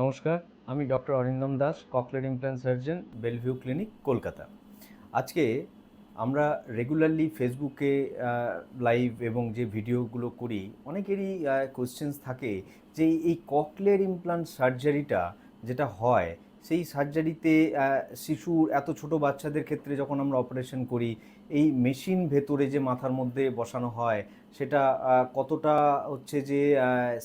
নমস্কার, আমি doctor Arindam Das ককলের implant surgeon, Bellevue clinic, Kolkata. আজকে আমরা রেগুলারলি ফেসবুকে লাইভ এবং যে ভিডিওগুলো করি, অনেকেরই কোশ্চেন্স থাকে যে এই ককলের ইমপ্লান্ট সার্জারিটা যেটা হয়, সেই সার্জারিতে শিশুর, এত ছোট বাচ্চাদের ক্ষেত্রে যখন আমরা অপারেশন করি, এই মেশিন ভেতরে যে মাথার মধ্যে বসানো হয়, সেটা কতটা হচ্ছে যে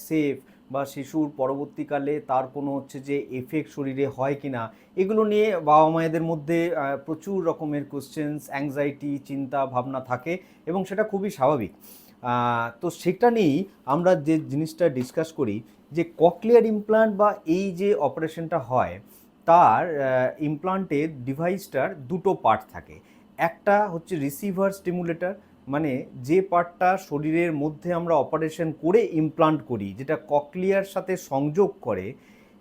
সেফ বা শিশুর পরবর্তীকালে তার কোনো হচ্ছে যে এফেক্ট শরীরে হয় কি না এগুলো নিয়ে বাবা মায়েদের মধ্যে প্রচুর রকমের কোশ্চেন্স অ্যাংজাইটি চিন্তা, ভাবনা থাকে এবং সেটা খুবই স্বাভাবিক। তো সেটা নিয়েই আমরা যে জিনিসটা ডিসকাস করি যে ককলিয়ার ইমপ্লান্ট বা এই যে অপারেশনটা হয়, তার ইমপ্লান্টের ডিভাইসটার দুটো পার্ট থাকে। একটা হচ্ছে রিসিভার স্টিমুলেটর মানে যে পার্টটা শরীরের মধ্যে আমরা অপারেশন করে ইমপ্লান্ট করি, যেটা ককলিয়ার সাথে সংযোগ করে,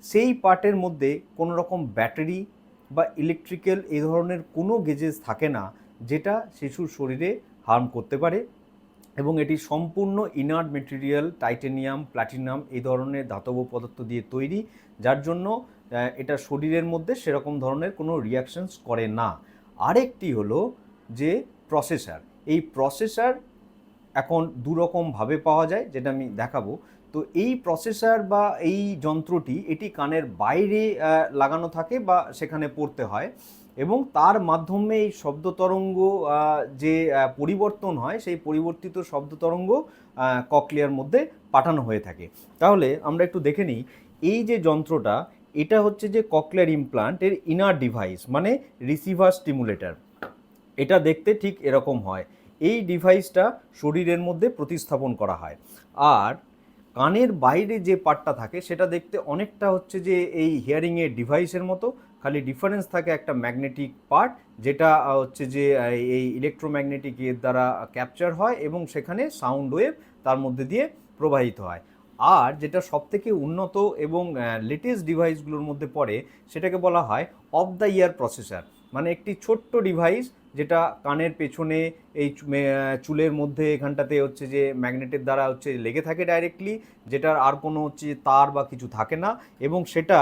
সেই পার্টের মধ্যে কোনো রকম ব্যাটারি বা ইলেকট্রিক্যাল এই ধরনের কোনো গেজেস থাকে না, যেটা শিশুর শরীরে হার্ম করতে পারে এবং এটি সম্পূর্ণ ইনার্ট মেটেরিয়াল টাইটেনিয়াম প্ল্যাটিনাম এই ধরনের ধাতব পদার্থ দিয়ে তৈরি, যার জন্য এটা শরীরের মধ্যে সেরকম ধরনের কোনো রিয়াকশনস করে না। আরেকটি হলো যে প্রসেসর এই প্রসেসার এখন দুরকমভাবে পাওয়া যায়, যেটা আমি দেখাবো। তো এই প্রসেসার বা এই যন্ত্রটি, এটি কানের বাইরে লাগানো থাকে বা সেখানে পড়তে হয় এবং তার মাধ্যমে এই শব্দ তরঙ্গ যে পরিবর্তন হয়, সেই পরিবর্তিত শব্দ তরঙ্গ ককলিয়ার মধ্যে পাঠানো হয়ে থাকে। তাহলে আমরা একটু দেখে নিই, এই যে যন্ত্রটা, এটা হচ্ছে যে ককলিয়ার ইমপ্লান্ট এর ইনার ডিভাইস মানে রিসিভার স্টিমুলেটর এটা দেখতে ঠিক এরকম হয়। এই ডিভাইসটা শরীরের মধ্যে প্রতিস্থাপন করা হয়। আর কানের বাইরে যে পার্টটা থাকে, সেটা দেখতে অনেকটা হচ্ছে যে এই হিয়ারিংয়ের ডিভাইসের মতো, খালি ডিফারেন্স থাকে একটা ম্যাগনেটিক পার্ট যেটা হচ্ছে যে এই ইলেকট্রোম্যাগনেটিক এর দ্বারা ক্যাপচার হয় এবং সেখানে সাউন্ড ওয়েভ তার মধ্যে দিয়ে প্রবাহিত হয়। আর যেটা সবথেকে উন্নত এবং লেটেস্ট ডিভাইসগুলোর মধ্যে পড়ে, সেটাকে বলা হয় অফ দ্য ইয়ার প্রসেসার মানে একটি ছোট্ট ডিভাইস যেটা কানের পেছনে এই চুলের মধ্যে এখানটাতে হচ্ছে যে ম্যাগনেটের দ্বারা হচ্ছে লেগে থাকে ডাইরেক্টলি যেটার আর কোনো হচ্ছে তার বা কিছু থাকে না। এবং সেটা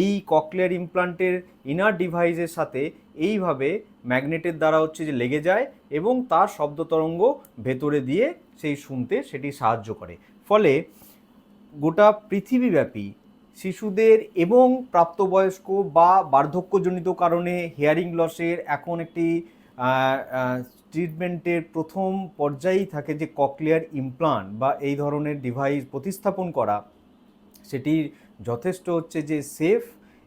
এই ককলিয়ার ইমপ্লান্টের ইনার ডিভাইসের সাথে এইভাবে ম্যাগনেটের দ্বারা হচ্ছে যে লেগে যায় এবং তার শব্দ তরঙ্গ ভেতরে দিয়ে সেই শুনতে সেটি সাহায্য করে। ফলে গোটা পৃথিবীব্যাপী শিশুদের এবং প্রাপ্তবয়স্ক বা বার্ধক্যজনিত কারণে হিয়ারিং লসের এখন একটি ট্রিটমেন্টের প্রথম পর্যায়েই থাকে যে ককলিয়ার ইমপ্লান্ট বা এই ধরনের ডিভাইস প্রতিস্থাপন করা সেটির যথেষ্ট হচ্ছে যে সেফ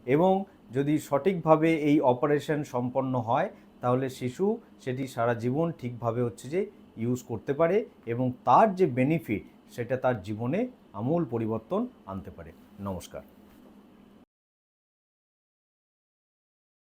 এবং যদি সঠিকভাবে এই অপারেশন সম্পন্ন হয়, তাহলে শিশু সেটি সারা জীবন ঠিকভাবে হচ্ছে যে ইউজ করতে পারে এবং তার যে বেনিফিট সেটা তার জীবনে আমূল পরিবর্তন আনতে পারে। নমস্কার।